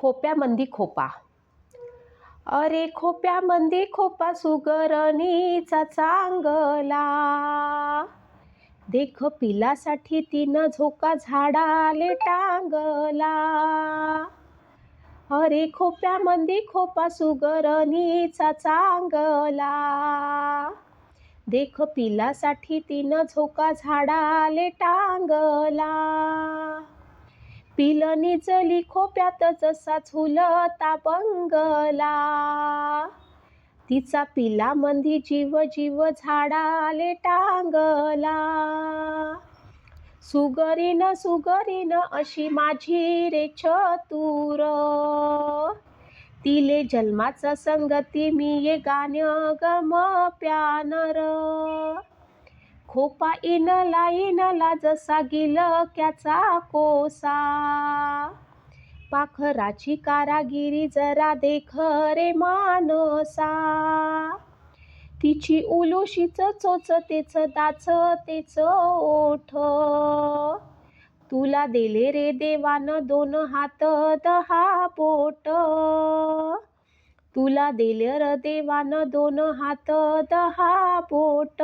खोप्यामंदी खोपा. अरे खोप्यामंदी खोपा सुगरणीचा चांगला. देख पिलासाठी तिनं झोका झाडाले टांगला. अरे खोप्यामंदी खोपा सुगरणीचा चांगला. देख पिलासाठी तिनं झोका झाडाले टांगला. पिलनी चली खोप्यात जसा झुलता बंगला तिचा पिलामंदी जीव जीव झाडाले टांगला. सुगरीन सुगरीन अशी माझी रे चतुर तिले जन्माचा संगती मी ये गाणं गम प्यानर. खोपा इनला इनला जसा गिलक्याचा कोसा. पाखराची कारागिरी जरा देख रे मानसा तिची उलुशीच चोच तेच दाच तेच ओठ. तुला दिले रे देवान दोन हात दहा बोट तुला दिले र देवान दोन हात दहा बोट